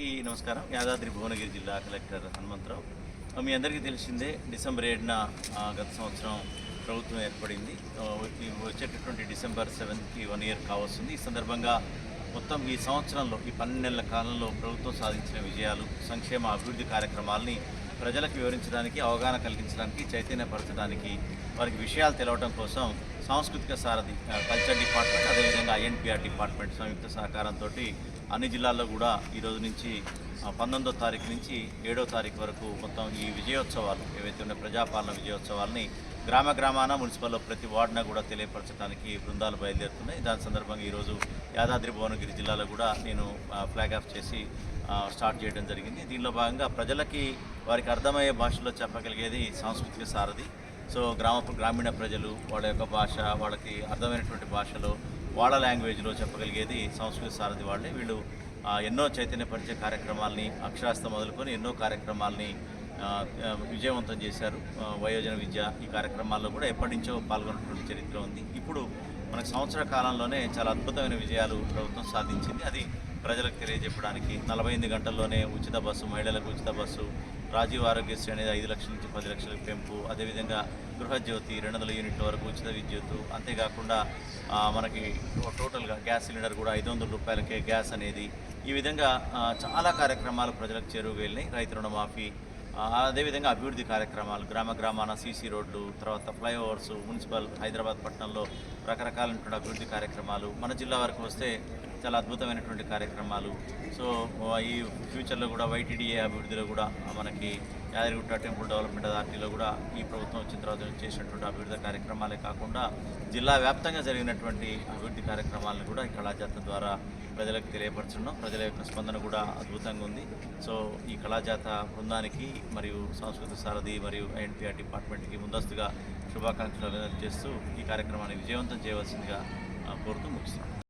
అందరికీ నమస్కారం. యాదాద్రి భువనగిరి జిల్లా కలెక్టర్ హనుమంతరావు. మీ అందరికీ తెలిసిందే డిసెంబర్ ఏడున గత సంవత్సరం ప్రభుత్వం ఏర్పడింది. వచ్చేటటువంటి డిసెంబర్ సెవెన్కి వన్ ఇయర్ కావస్తుంది. ఈ సందర్భంగా మొత్తం ఈ సంవత్సరంలో ఈ పన్నెండు నెలల కాలంలో ప్రభుత్వం సాధించిన విజయాలు సంక్షేమ అభివృద్ధి కార్యక్రమాలని ప్రజలకు వివరించడానికి అవగాహన కలిగించడానికి చైతన్యపరచడానికి వారికి విషయాలు తెలవడం కోసం సాంస్కృతిక సారథి కల్చర్ డిపార్ట్మెంట్ అదేవిధంగా ఐఎన్పిఆర్ డిపార్ట్మెంట్ సంయుక్త సహకారంతో అన్ని జిల్లాల్లో కూడా ఈ రోజు నుంచి పంతొమ్మిదో తారీఖు నుంచి ఏడో తారీఖు వరకు మొత్తం ఈ విజయోత్సవాలు ఏవైతే ఉన్న ప్రజాపాలన విజయోత్సవాల్ని గ్రామ గ్రామాన మున్సిపల్లో ప్రతి వార్డున కూడా తెలియపరచడానికి బృందాలు బయలుదేరుతున్నాయి. దాని సందర్భంగా ఈరోజు యాదాద్రి భువనగిరి జిల్లాలో కూడా నేను ఫ్లాగ్ ఆఫ్ చేసి స్టార్ట్ చేయడం జరిగింది. దీనిలో భాగంగా ప్రజలకి వారికి అర్థమయ్యే భాషలో చెప్పగలిగేది సాంస్కృతిక సారథి. సో గ్రామ గ్రామీణ ప్రజలు వాళ్ళ యొక్క భాష వాళ్ళకి అర్థమైనటువంటి భాషలో వాళ్ళ లాంగ్వేజ్లో చెప్పగలిగేది సంస్కృత సారథి వాళ్ళే. వీళ్ళు ఎన్నో చైతన్యపరిచే కార్యక్రమాల్ని అక్షరాస్త మొదలుకొని ఎన్నో కార్యక్రమాల్ని విజయవంతం చేశారు. వయోజన విద్య ఈ కార్యక్రమాల్లో కూడా ఎప్పటి నుంచో పాల్గొన్నటువంటి చరిత్ర ఉంది. ఇప్పుడు మనకు సంవత్సర కాలంలోనే చాలా అద్భుతమైన విజయాలు ప్రభుత్వం సాధించింది. అది ప్రజలకు తెలియజెప్పడానికి నలభై ఎనిమిది గంటల్లోనే ఉచిత బస్సు మహిళలకు ఉచిత బస్సు రాజీవ్ ఆరోగ్యశ్రీ అనేది ఐదు లక్షల నుంచి పది లక్షలకు పెంపు అదేవిధంగా గృహజ్యోతి రెండు వందల యూనిట్ల వరకు ఉచిత విద్యుత్ అంతేకాకుండా మనకి టోటల్గా గ్యాస్ సిలిండర్ కూడా ఐదు వందల రూపాయలకే గ్యాస్ అనేది ఈ విధంగా చాలా కార్యక్రమాలు ప్రజలకు చేరువు వెళ్ళినాయి రైతు రుణమాఫీ అదేవిధంగా అభివృద్ధి కార్యక్రమాలు గ్రామ గ్రామాన సీసీ రోడ్లు తర్వాత ఫ్లైఓవర్స్ మున్సిపల్ హైదరాబాద్ పట్టణంలో రకరకాలైనటువంటి అభివృద్ధి కార్యక్రమాలు. మన జిల్లా వరకు వస్తే చాలా అద్భుతమైనటువంటి కార్యక్రమాలు. సో ఈ ఫ్యూచర్లో కూడా వైటీడీఏ అభివృద్ధిలో కూడా మనకి యాదగిరిగుట్ట టెంపుల్ డెవలప్మెంట్ అథారిటీలో కూడా ఈ ప్రభుత్వం వచ్చిన తర్వాత చేసినటువంటి అభివృద్ధి కార్యక్రమాలే కాకుండా జిల్లా వ్యాప్తంగా జరిగినటువంటి అభివృద్ధి కార్యక్రమాలను కూడా ఈ కళాజాత ద్వారా ప్రజలకు తెలియపరచడం ప్రజల యొక్క స్పందన కూడా అద్భుతంగా ఉంది. సో ఈ కళాజాత బృందానికి మరియు సాంస్కృతిక సారథి మరియు ఎన్టీఆర్ డిపార్ట్మెంట్కి ముందస్తుగా శుభాకాంక్షలు చేస్తూ ఈ కార్యక్రమాన్ని విజయవంతం చేయవలసిందిగా కోరుతూ ముగిస్తున్నాను